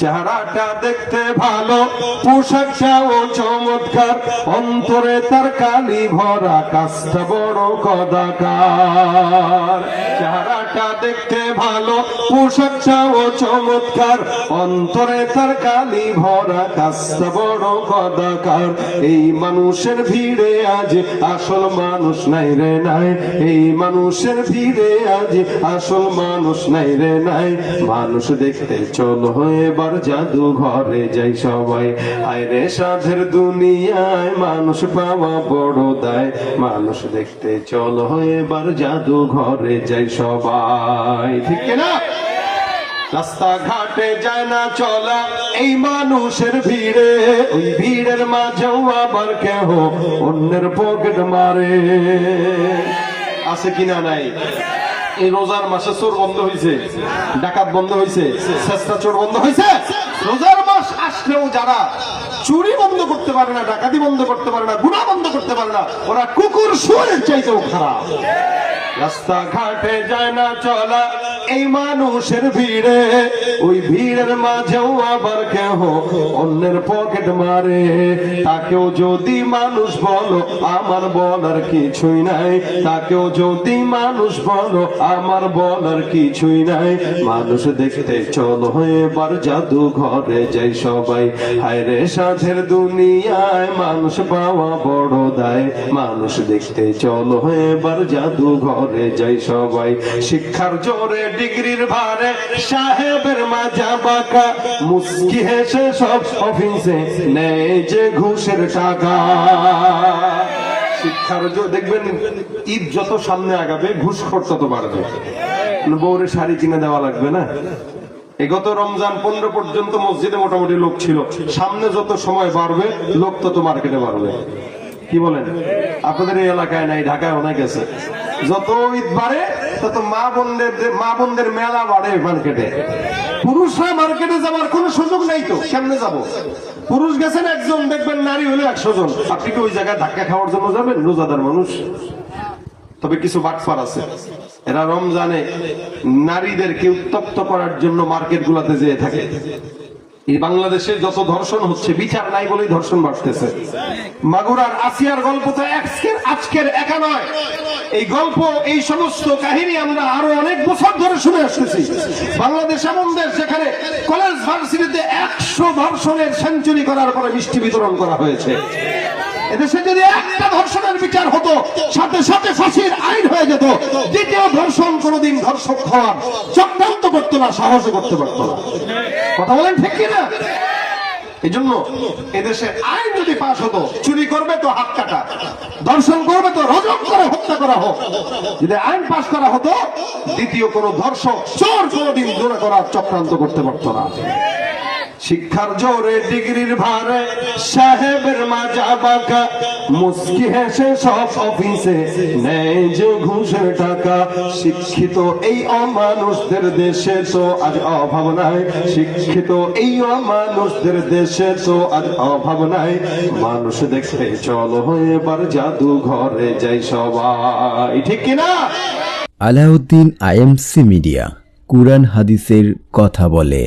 চেহারাটা দেখতে ভালো চমৎকার, অন্তরে তার কালি ভরা কাজটা বড় কদাকার। চেহারাটা দেখতে ভালো চমৎকার, অন্তরে তার কালি ভরা কাজটা বড় কদাকার। এই মানুষের ভিড়ে আজ আসল মানুষ নাই রে নাই। এই মানুষের ভিড়ে আজ আসল মানুষ নাই রে নাই। মানুষ দেখতে চলো এবার জাদু ঘরে যাই সবাই। আয় রে সাধের দুনিয়ায় মানুষ পাওয়া বড় দায়। মানুষ দেখতে চলো, এবার জাদু ঘরে যাই সবাই। ঠিক না? রাস্তা ঘাটে যায় না চলা, এই মানুষের ভিড়ে। ওই ভিড়ের মাঝেও আবার কেহ অন্যের পকেট মারে। আছে কিনা নাই? এই রোজার মাসে চোর বন্ধ হয়েছে ডাকাত বন্ধ হয়েছে চেষ্টা চোর বন্ধ হয়েছে রোজার মাস আসলেও যারা চুরি বন্ধ করতে পারে না, ডাকাতি বন্ধ করতে পারে না গুণা বন্ধ করতে পারে না, ওরা কুকুর শুয়ের চাইতেও খারাপ। রাস্তা ঘাটে যায় না চলা, এই মানুষের ভিড়ে। ওই ভিড়ের মাঝেও আবার কেহ অন্যের পকেট মারে। তাকেও যদি মানুষ বলো, আমার বলার কিছুই নাই। তাকেও যদি মানুষ বলো, আমার বলার কিছুই নাই। মানুষ দেখতে, চলো এবার জাদু ঘরে যাই সবাই। হায় রে সাধের দুনিয়ায় মানুষ পাওয়া বড় দায়। মানুষ দেখতে, চলো এবার জাদু ঘরে যাই সবাই। শিক্ষার জোরে ডিগ্রির ভারে সাহেবের মাজা বাঁকা। মুস্কি হেসে সব অফিসে নেই যে ঘুষের টাকা। শিক্ষার দেখবেন, ঈদ যত সামনে আগাবে তত বাড়বে। বউরে শাড়ি কিনে দেওয়া লাগবে না? রমজান পনেরো পর্যন্ত মসজিদে মোটামুটি লোক ছিল। সামনে যত সময় বাড়বে, লোক তত মার্কেটে বাড়বে। কি বলেন? আপনাদের এই এলাকায় নাই, ঢাকায় অনেক আছে। যত ঈদ বাড়ে, তত মা বোনদের মা বোনদের মেলা বাড়ে মার্কেটে। পুরুষরা মার্কেটে যাওয়ার কোনো সুযোগ নাই তো, কেমনে যাব? পুরুষ গেছেন একজন, দেখবেন নারী হলে একশো জন। আপনি কি ওই জায়গায় ধাক্কা খাওয়ার জন্য যাবেন, রোজাদার মানুষ? তবে কিছু বাটফার আছে। এরা রমজানে নারীদেরকে উত্তপ্ত করার জন্য মার্কেট গুলাতে যেয়ে থাকে। এই বাংলাদেশে যত ধর্ষণ হচ্ছে, বিচার নাই বলেই ধর্ষণ বাড়তেছে। মাগুরার আসিয়ার গল্প তো আজকের আজকের একা নয়। এই গল্প, এই সমস্ত কাহিনী আমরা আরও অনেক বছর ধরে শুনে আসতেছি। বাংলাদেশ এমন দেশ যেখানে কলেজ ভার্সিটিতে একশো ধর্ষণের সেঞ্চুরি করার পরে মিষ্টি বিতরণ করা হয়েছে। এদেশে যদি একটা ধর্ষণের বিচার হতো, সাথে সাথে ফাঁসির আইন হয়ে যেত, দ্বিতীয় ধর্ষণ কোনোদিন ধর্ষক হওয়ার চক্রান্ত করতো না সাহস করতে পারতো না। কথা বলেন ঠিক কিনা? এই জন্য এদেশে আইন যদি পাশ হতো, চুরি করবে তো হাত কাটা, ধর্ষণ করবে তো রজম করে হত্যা করা হোক। যদি আইন পাশ করা হতো, দ্বিতীয় কোনো ধর্ষক চোর কোনোদিন দূরে করার চক্রান্ত করতে পারতো না। শিক্ষার জোরে ডিগ্রির ভারে সাহেবের মাজা বাঁকা মুস্কি হেসে সব অফিসে নেই যে ঘুষের টাকা। শিক্ষিত এই অমানুষদের দেশে তো আজ অভাব নাই। শিক্ষিত এই অমানুষদের দেশে তো আজ অভাব নাই। মানুষ দেখতে চলো এবার জাদু ঘরে যাই সবাই। ঠিক কিনা আলাউদ্দিন আইএমসি মিডিয়া, কুরআন হাদিসের কথা বলে।